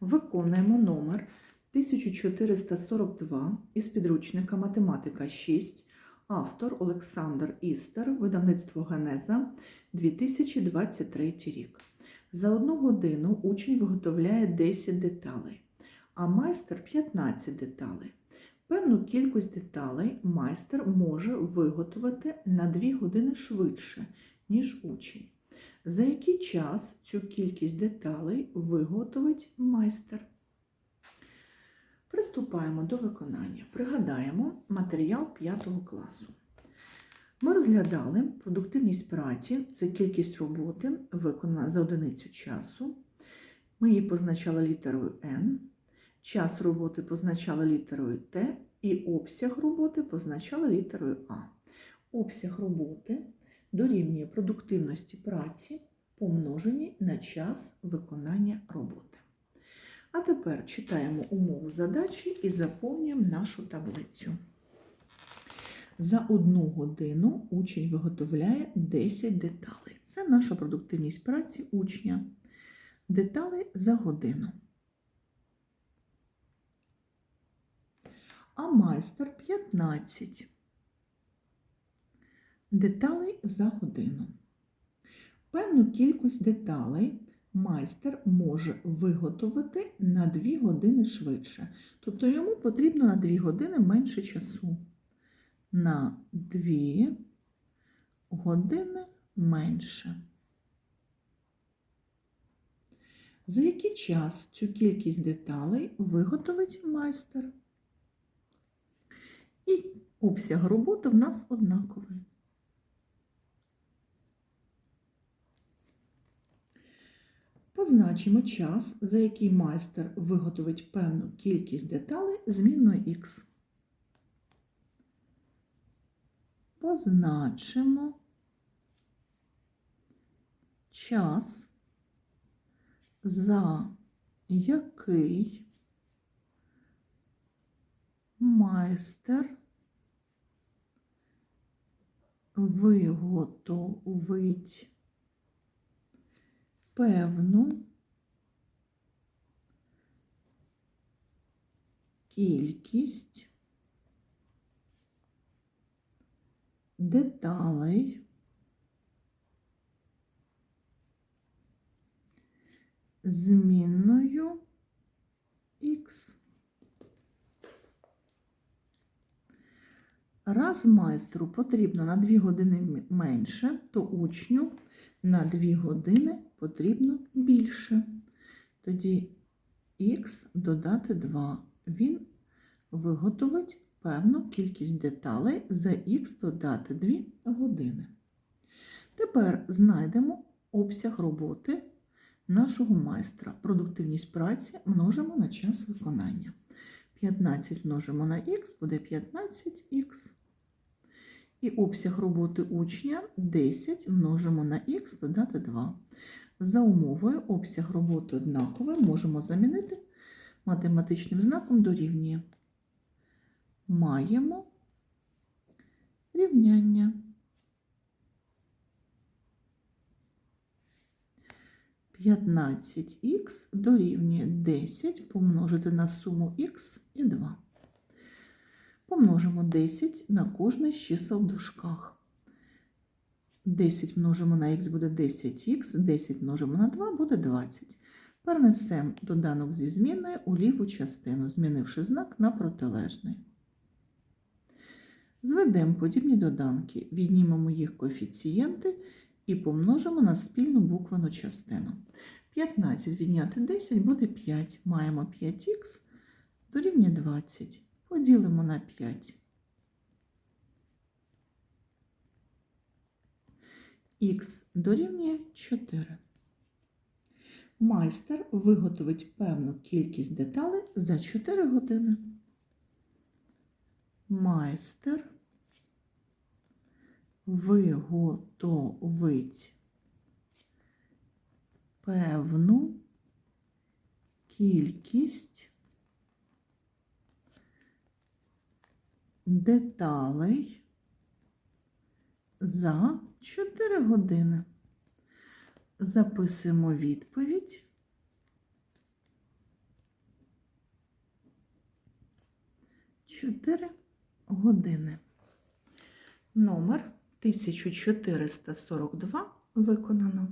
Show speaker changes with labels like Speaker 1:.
Speaker 1: Виконуємо номер 1442 із підручника Математика 6, автор Олександр Істер, видавництво Генеза 2023 рік. За одну годину учень виготовляє 10 деталей, а майстер 15 деталей. Певну кількість деталей майстер може виготовити на 2 години швидше, ніж учень. За який час цю кількість деталей виготовить майстер? Приступаємо до виконання. Пригадаємо матеріал 5 класу. Ми розглядали продуктивність праці, це кількість роботи, виконана за одиницю часу. Ми її позначали літерою N, час роботи позначали літерою Т і обсяг роботи позначали літерою А. Обсяг роботи дорівнює продуктивності праці, помножені на час виконання роботи. А тепер читаємо умову задачі і заповнюємо нашу таблицю. За одну годину учень виготовляє 10 деталей. Це наша продуктивність праці учня. Деталей за годину. А майстер 15 деталей за годину. Певну кількість деталей майстер може виготовити на 2 години швидше. Тобто йому потрібно на 2 години менше часу. На 2 години менше. За який час цю кількість деталей виготовить майстер? І обсяг роботи в нас однаковий. Позначимо час, за який майстер виготовить певну кількість деталей змінною х. Позначимо час, за який майстер виготовить певну кількість деталей змінною х. Раз майстру потрібно на 2 години менше, то учню на 2 години потрібно більше. Тоді х додати 2. Він виготовить певну кількість деталей за х додати 2 години. Тепер знайдемо обсяг роботи нашого майстра. Продуктивність праці множимо на час виконання. 15 множимо на х буде 15х. І обсяг роботи учня 10 множимо на х додати 2. За умовою обсяг роботи однаковий можемо замінити математичним знаком дорівнює. Маємо рівняння. 15х дорівнює 10 помножити на суму х і 2. Помножимо 10 на кожне з чисел в дужках. 10 множимо на х буде 10х, 10 множимо на 2 буде 20. Перенесемо доданок зі зміною у ліву частину, змінивши знак на протилежний. Зведемо подібні доданки, віднімемо їх коефіцієнти і помножимо на спільну буквену частину. 15 відняти 10 буде 5. Маємо 5х дорівнює 20. Поділимо на 5. Х дорівнює 4. Майстер виготовить певну кількість деталей за 4 години. Майстер виготовить певну кількість деталей за 4 години. Записуємо відповідь. Чотири години. Номер 1442 виконано.